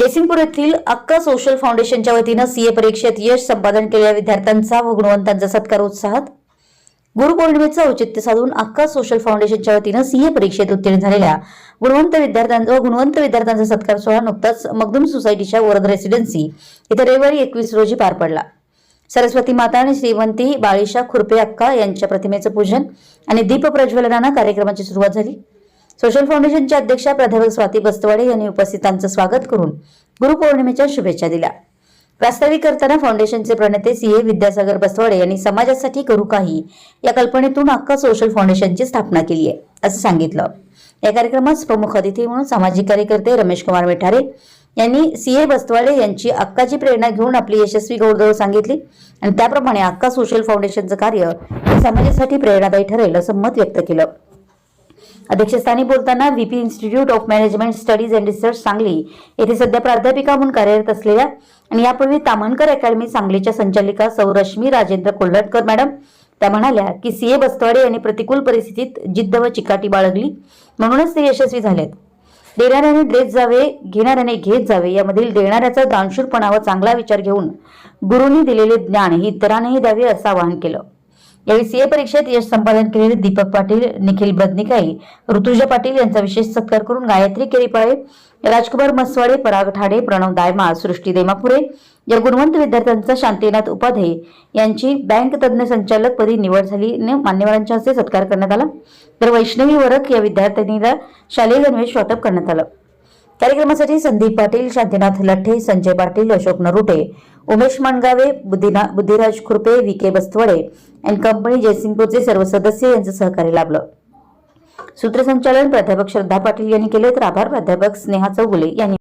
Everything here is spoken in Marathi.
जयसिंगपूर येथील अक्का सोशल फाउंडेशनच्या वतीनं सीए परीक्षेत यश संपादन केलेल्या विद्यार्थ्यांचा व गुणवंतांचा सत्कार उत्साहात गुरुपौर्णिमेचं औचित्य साधून अक्का सोशल फाउंडेशनच्या वतीनं सीए परीक्षेत उत्तीर्ण झालेल्या गुणवंत विद्यार्थ्यांचा व गुणवंत विद्यार्थ्यांचा सत्कार सोहळा नुकताच मगदुम सोसायटीच्या वरद रेसिडेन्सी इथे रविवारी एकवीस रोजी पार पडला. सरस्वती माता आणि श्रीमंती बाळीशा खुरपे अक्का यांच्या प्रतिमेचं पूजन आणि दीप प्रज्वलनानं कार्यक्रमाची सुरुवात झाली. सोशल फाउंडेशनच्या अध्यक्षा प्राध्यापक स्वाती बस्तवाडे यांनी उपस्थितांचं स्वागत करून गुरुपौर्णिमेच्या शुभेच्छा दिल्या. प्रास्ताविक करताना फाउंडेशनचे प्रणेते सीए विद्यासागर बसवाडे यांनी समाजासाठी करू काही या कल्पनेतून अक्का सोशल फाउंडेशनची स्थापना केली आहे असं सांगितलं. या कार्यक्रमात प्रमुख अतिथी म्हणून सामाजिक कार्यकर्ते रमेश कुमार मेठारे यांनी सीए बस्तवाडे यांची अक्काची प्रेरणा घेऊन आपली यशस्वी गौरव सांगितली आणि त्याप्रमाणे अक्का सोशल फाउंडेशनचं कार्य समाजासाठी प्रेरणादायी ठरेल असं मत व्यक्त केलं. अध्यक्षस्थानी बोलताना VP institute of management studies and research Sangli येथे सध्या प्राध्यापिका म्हणून कार्यरत असलेल्या आणि यापूर्वी तामणकर अकॅडमी सांगलीच्या संचालिका सौरश्मी राजेंद्र कोल्हटकर मॅडम त्या म्हणाल्या की सीए बस्तवाडे यांनी प्रतिकूल परिस्थितीत जिद्द व चिकाटी बाळगली म्हणूनच ते यशस्वी झालेत. देणाऱ्याने देत जावे घेणाऱ्याने घेत जावे यामधील देणाऱ्याचा दानशूरपणा व चांगला विचार घेऊन गुरुंनी दिलेले ज्ञान हे इतरांनाही द्यावे असं आवाहन केलं. यावेळी सीए परीक्षेत यश संपादन केलेले दीपक पाटील निखिल बदनिकाई ऋतुजा पाटील यांचा विशेष सत्कार करून गायत्री केरीपाळे राजकुमार मसवाडे पराग ठाडे प्रणव दायमा सृष्टी देमापुरे या गुणवंत विद्यार्थ्यांचा शांतीनाथ उपाध्ये यांची बँक तज्ज्ञ संचालक पदी निवड झाली. मान्यवरांच्या हस्ते सत्कार करण्यात आला. तर वैष्णवी वरक या विद्यार्थिनीला शालेय गणवेश वाटप करण्यात आलं. कार्यक्रमासाठी Sandeep Patil Shantinath Latthe Sanjay Patil Ashok Narute Umesh Mangave बुद्धिना Buddhiraj Khurpe V K Bastawade and company जयसिंगपूरचे सर्व सदस्य यांचं सहकार्य लाभलं. सूत्रसंचालन प्राध्यापक श्रद्धा पाटील यांनी केले तर आभार प्राध्यापक स्नेहा चौगुले यांनी